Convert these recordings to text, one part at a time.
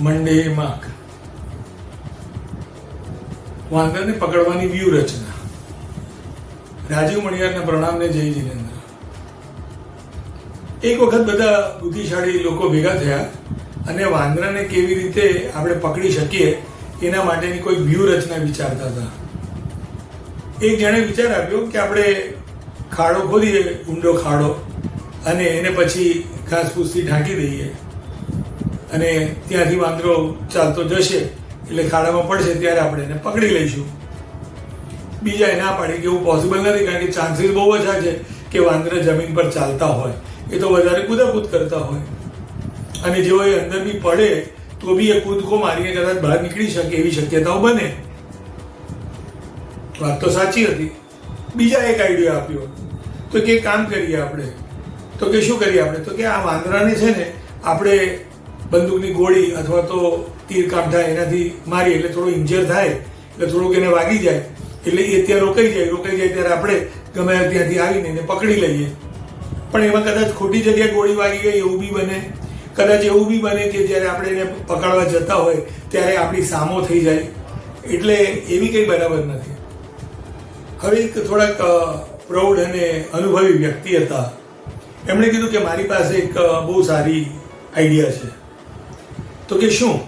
મંડે માક વાંદરને પકડવાની વ્યૂહરચના. રાજીવ મણિયારના પ્રણામને જય જીનેન્દ્ર. એક વખત બધા બુદ્ધિશાળી લોકો ભેગા થયા અને વાંદરાને કેવી રીતે આપણે પકડી શકીએ એના માટેની કોઈ વ્યૂહરચના વિચારતા હતા. એક જણે વિચાર આપ્યો કે આપણે ખાડો ખોદીએ, ઊંડો ખાડો, અને એને પછી ઘાસ ફૂસથી ઢાંકી દઈએ. અને ત્યાંથી વાંદરો ચાલતો જશે, એટલે ખાડામાં પડશે ત્યારે આપણે એને પકડી લઈશું. બીજા ના પાડી કે એવું પોસિબલ નથી, કારણ કે ચાન્સીસ બહુ ઓછા છે કે વાંદરા જમીન પર ચાલતા હોય. એ તો વધારે કૂદાકૂદ કરતા હોય. અને જેઓ એ અંદર બી પડે, તો બી એ કૂદકો મારીને કદાચ બહાર નીકળી શકે એવી શક્યતાઓ બને. વાત તો સાચી હતી. બીજા એક આઈડિયા આપ્યો. તો કે કામ કરીએ આપણે. તો કે શું કરીએ આપણે? તો કે આ વાંદરાને છે ને, આપણે બંદૂકની ગોળી અથવા તો તીર કાઢા એનાથી મારી એટલે થોડું ઇન્જર થાય, એટલે થોડુંક એને વાગી જાય, એટલે એ ત્યાં રોકાઈ જાય રોકાઈ જાય ત્યારે આપણે ગમે ત્યાંથી આવીને એને પકડી લઈએ. પણ એમાં કદાચ ખોટી જગ્યાએ ગોળી વાગી ગઈ, એવું બી બને. કદાચ એવું બી બને કે જ્યારે આપણે એને પકડવા જતા હોય, ત્યારે આપણી સામો થઈ જાય. એટલે એવી કંઈ બરાબર નથી. હવે એક થોડાક પ્રૌઢ અને અનુભવી વ્યક્તિ હતા. એમણે કીધું કે મારી પાસે એક બહુ સારી આઈડિયા છે. તો કે શું?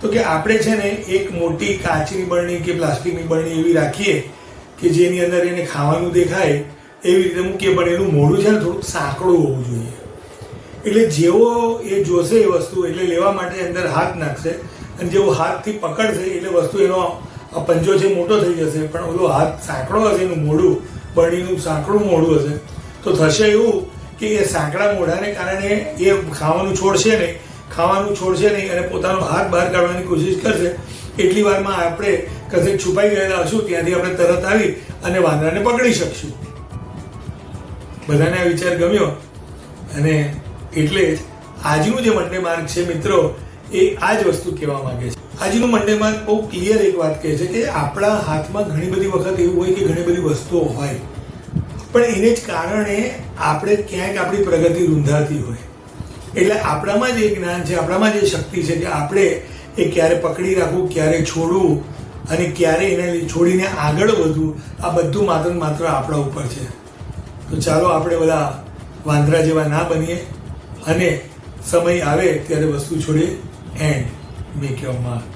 તો કે આપણે છે ને એક મોટી કાચની બરણી કે પ્લાસ્ટિકની બરણી એવી રાખીએ કે જેની અંદર એને ખાવાનું દેખાય, એવી રીતે મૂકીએ, પણ એનું મોઢું છે ને થોડુંક સાંકડું હોવું જોઈએ. એટલે જેવો એ જોશે એ વસ્તુ, એટલે લેવા માટે અંદર હાથ નાખશે અને જેવો હાથથી પકડશે, એટલે વસ્તુ એનો પંજો છે મોટો થઈ જશે, પણ ઓલો હાથ સાંકડો હશે, એનું મોઢું, બરણીનું સાંકડું મોઢું હશે, તો થશે એવું કે એ સાંકડા મોઢાને કારણે એ ખાવાનું છોડશે નહીં. ખાવાનું છોડશે નહીં અને પોતાનો હાથ બહાર કાઢવાની કોશિશ કરશે, એટલી વારમાં આપણે કશે છુપાઈ ગયેલા હશું, ત્યાંથી આપણે તરત આવી અને વાંદરાને પકડી શકશું. બધાને આ વિચાર ગમ્યો. અને એટલે જ આજનું જે મંડે માર્ગ છે મિત્રો, એ આ જ વસ્તુ કહેવા માંગે છે. આજનું મંડે માર્ગ બહુ ક્લિયર એક વાત કહે છે કે આપણા હાથમાં ઘણી બધી વખત એવું હોય કે ઘણી બધી વસ્તુઓ હોય. પણ એને જ કારણે આપણે ક્યાંક આપણી પ્રગતિ રૂંધાતી હોય. એટલે આપણામાં જ જ્ઞાન છે, આપણામાં જ શક્તિ છે કે આપણે એ ક્યારે પકડી રાખવું, ક્યારે છોડવું અને ક્યારે એને છોડીને આગળ વધવું, આ બધું માત્ર માત્ર આપણા ઉપર છે. તો ચાલો આપણે બધા વાંદરા જેવા ના બનીએ અને સમય આવે ત્યારે વસ્તુ છોડીએ. And make your mark